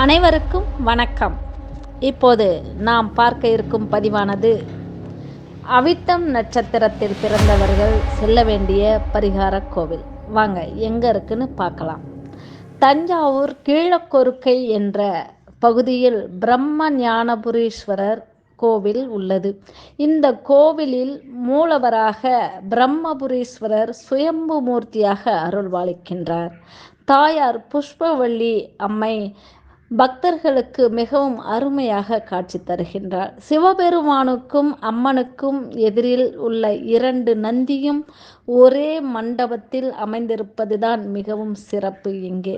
அனைவருக்கும் வணக்கம். இப்போது நாம் பார்க்க இருக்கும் பதிவானது அவிட்டம் நட்சத்திரத்தில் பிறந்தவர்கள் செல்ல வேண்டிய பரிகார கோவில். வாங்க எங்கே இருக்குன்னு பார்க்கலாம். தஞ்சாவூர் கீழக்கொருக்கை என்ற பகுதியில் பிரம்ம ஞானபுரீஸ்வரர் கோவில் உள்ளது. இந்த கோவிலில் மூலவராக பிரம்மபுரீஸ்வரர் சுயம்பு மூர்த்தியாக அருள்வாளிக்கின்றார். தாயார் புஷ்பவள்ளி அம்மை பக்தர்களுக்கு மிகவும் அருமையாக காட்சி தருகின்றார். சிவபெருமானுக்கும் அம்மனுக்கும் எதிரில் உள்ள இரண்டு நந்தியும் ஒரே மண்டபத்தில் அமைந்திருப்பதுதான் மிகவும் சிறப்பு இங்கே.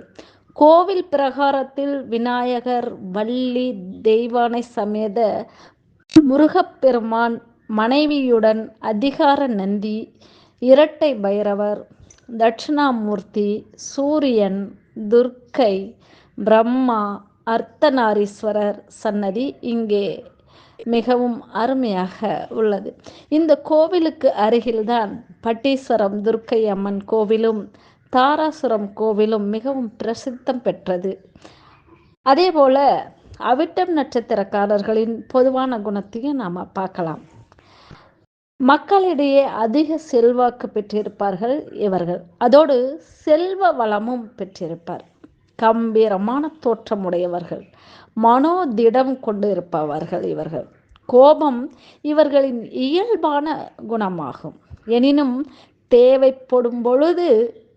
கோவில் பிரகாரத்தில் விநாயகர் வள்ளி தெய்வானை சமேத முருகப்பெருமான் மனைவியுடன் அதிகார நந்தி இரட்டை பைரவர் தட்சிணாமூர்த்தி சூரியன் துர்க்கை பிரம்மா அர்த்தநாரீஸ்வரர் சன்னதி இங்கே மிகவும் அருமையாக உள்ளது. இந்த கோவிலுக்கு அருகில்தான் பட்டீஸ்வரம் துர்க்கை அம்மன் கோவிலும் தாராசுரம் கோவிலும் மிகவும் பிரசித்தம் பெற்றது. அதேபோல அவிட்டம் நட்சத்திரக்காரர்களின் பொதுவான குணத்தையும் நாம் பார்க்கலாம். மக்களிடையே அதிக செல்வாக்கு பெற்றிருப்பார்கள் இவர்கள். அதோடு செல்வ வளமும் பெற்றிருப்பார். கம்பீரமான தோற்றமுடையவர்கள் மனோதிடம் கொண்டு இருப்பவர்கள் இவர்கள். கோபம் இவர்களின் இயல்பான குணமாகும். எனினும் தேவைப்படும் பொழுது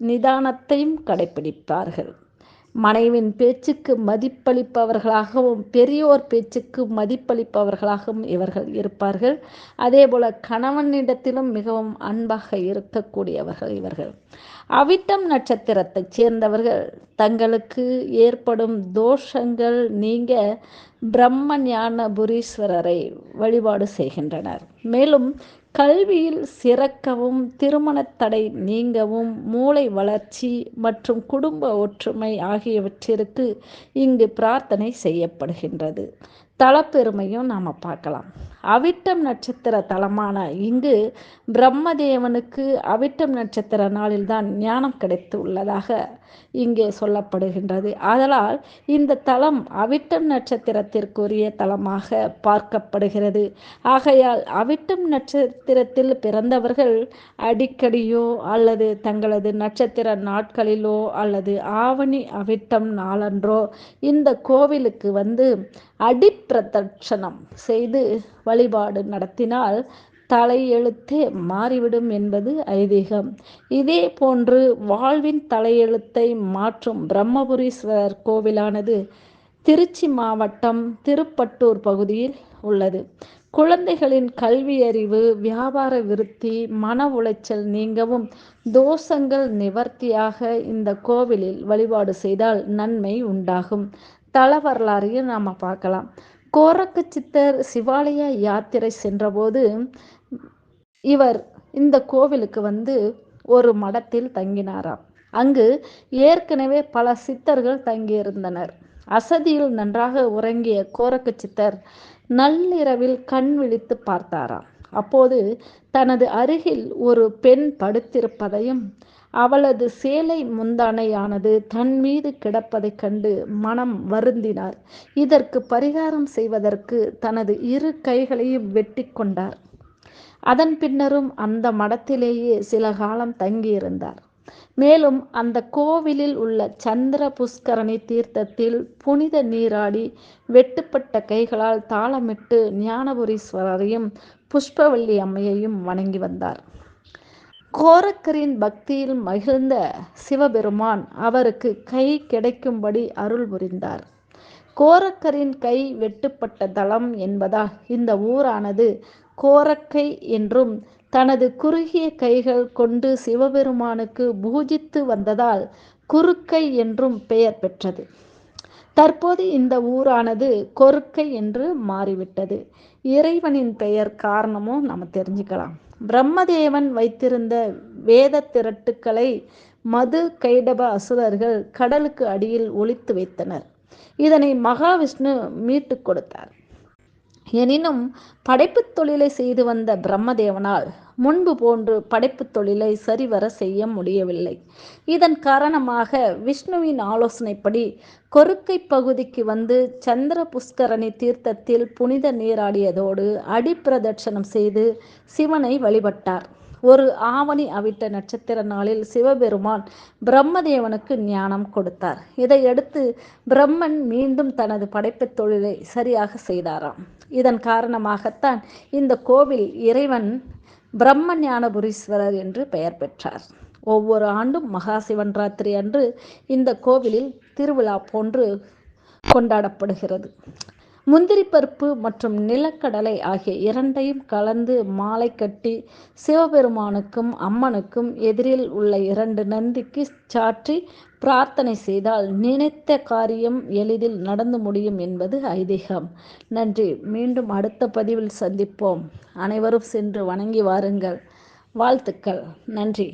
நிதானத்தையும் கடைபிடிப்பார்கள் மனைவின் பேச்சுக்கு மதிப்பளிப்பவர்களாகவும் பெரியோர் பேச்சுக்கு மதிப்பளிப்பவர்களாகவும் இவர்கள் இருப்பார்கள். அதேபோல கணவனிடத்திலும் மிகவும் அன்பாக இருக்கக்கூடியவர்கள் இவர்கள். அவிட்டம் நட்சத்திரத்தைச் சேர்ந்தவர்கள். தங்களுக்கு ஏற்படும் தோஷங்கள் நீங்க பிரம்ம ஞான புரீஸ்வரரை வழிபாடு செய்கின்றனர். மேலும் கல்வியில் சிறக்கவும் திருமணத் தடை நீங்கவும் மூளை வளர்ச்சி மற்றும் குடும்ப ஒற்றுமை ஆகியவற்றிற்கு இங்கு பிரார்த்தனை செய்யப்படுகின்றது. தலப்பெருமையும் நாம் பார்க்கலாம். அவிட்டம் நட்சத்திர தலமான இங்கு பிரம்மதேவனுக்கு அவிட்டம் நட்சத்திர நாளில்தான் ஞானம் கிடைத்து உள்ளதாக இங்கே சொல்லப்படுகின்றது. ஆதலால் இந்த தலம் அவிட்டம் நட்சத்திரத்திற்குரிய தலமாக பார்க்கப்படுகிறது. ஆகையால் அவிட்டம் நட்சத்திரத்தில் பிறந்தவர்கள் அடிக்கடியோ அல்லது தங்களது நட்சத்திர நாட்களிலோ அல்லது ஆவணி அவிட்டம் நாளன்றோ இந்த கோவிலுக்கு வந்து அடிப்பிரதட்சணம் செய்து வழிபாடு நடத்தினால் தலையெழுத்தே மாறிவிடும் என்பது ஐதீகம். இதே போன்று வாழ்வின் தலையெழுத்தை மாற்றும் பிரம்மபுரீஸ்வரர் கோவிலானது திருச்சி மாவட்டம் திருப்பட்டூர் பகுதியில் உள்ளது. குழந்தைகளின் கல்வியறிவு வியாபார விருத்தி மன உளைச்சல் நீங்கவும் தோஷங்கள் நிவர்த்தியாக இந்த கோவிலில் வழிபாடு செய்தால் நன்மை உண்டாகும். தல வரலாறையும் நாம் பார்க்கலாம். கோரக்க சித்தர் சிவாலய யாத்திரை சென்றபோது இவர் இந்த கோவிலுக்கு வந்து ஒரு மடத்தில் தங்கினாராம். அங்கு ஏற்கனவே பல சித்தர்கள் தங்கியிருந்தனர். அசதியில் நன்றாக உறங்கிய கோரக்க சித்தர் நள்ளிரவில் கண் விழித்து பார்த்தாராம். அப்போது தனது அருகில் ஒரு பெண் படுத்திருப்பதையும் அவளது சேலை முந்தானையானது தன் மீது கிடப்பதைக் கண்டு மனம் வருந்தினார். இதற்கு பரிகாரம் செய்வதற்கு தனது இரு கைகளையும் வெட்டி கொண்டார். அதன் பின்னரும் அந்த மடத்திலேயே சில காலம் தங்கியிருந்தார். மேலும் அந்த கோவிலில் உள்ள சந்திர புஷ்கரணி தீர்த்தத்தில் புனித நீராடி வெட்டுப்பட்ட கைகளால் தாளமிட்டு ஞானபுரீஸ்வரரையும் புஷ்பவல்லி அம்மையையும் வணங்கி வந்தார். கோரக்கரின் பக்தியில் மகிழ்ந்த சிவபெருமான் அவருக்கு கை கிடைக்கும்படி அருள் புரிந்தார். கோரக்கரின் கை வெட்டுப்பட்ட தலம் என்பதால் இந்த ஊரானது கோரக்கை என்றும் தனது குறுகிய கைகள் கொண்டு சிவபெருமானுக்கு பூஜித்து வந்ததால் குறுக்கை என்றும் பெயர் பெற்றது. தற்போது இந்த ஊரானது கொருக்கை என்று மாறிவிட்டது. இறைவனின் பெயர் காரணமும் நம்ம தெரிஞ்சுக்கலாம். பிரம்மதேவன் வைத்திருந்த வேத திரட்டுக்களை மது கைடப அசுரர்கள் கடலுக்கு அடியில் ஒளித்து வைத்தனர். இதனை மகாவிஷ்ணு மீட்டு கொடுத்தார். எனினும் படைப்புத் தொழிலை செய்து வந்த பிரம்மதேவனால் முன்பு போன்று படைப்பு தொழிலை சரிவர செய்ய முடியவில்லை. இதன் காரணமாக விஷ்ணுவின் ஆலோசனைப்படி கொருக்கை பகுதிக்கு வந்து சந்திர புஷ்கரணி தீர்த்தத்தில் புனித நீராடியதோடு அடிப்பிரதட்சணம் செய்து சிவனை வழிபட்டார். ஒரு ஆவணி அவிட்ட நட்சத்திர நாளில் சிவபெருமான் பிரம்மதேவனுக்கு ஞானம் கொடுத்தார். இதையடுத்து பிரம்மன் மீண்டும் தனது படைப்புத் தொழிலை சரியாக செய்தாராம். இதன் காரணமாகத்தான் இந்த கோவில் இறைவன் பிரம்ம ஞானபுரீஸ்வரர் என்று பெயர் பெற்றார். ஒவ்வொரு ஆண்டும் மகா சிவன்ராத்திரி அன்று இந்த கோவிலில் திருவிழா போன்று கொண்டாடப்படுகிறது. முந்திரி பருப்பு மற்றும் நிலக்கடலை ஆகிய இரண்டையும் கலந்து மாலை கட்டி சிவபெருமானுக்கும் அம்மனுக்கும் எதிரில் உள்ள இரண்டு நந்திக்கு சாற்றி பிரார்த்தனை செய்தால் நினைத்த காரியம் எளிதில் நடந்து முடியும் என்பது ஐதீகம். நன்றி. மீண்டும் அடுத்த பதிவில் சந்திப்போம். அனைவரும் சென்று வணங்கி வாருங்கள். வாழ்த்துக்கள். நன்றி.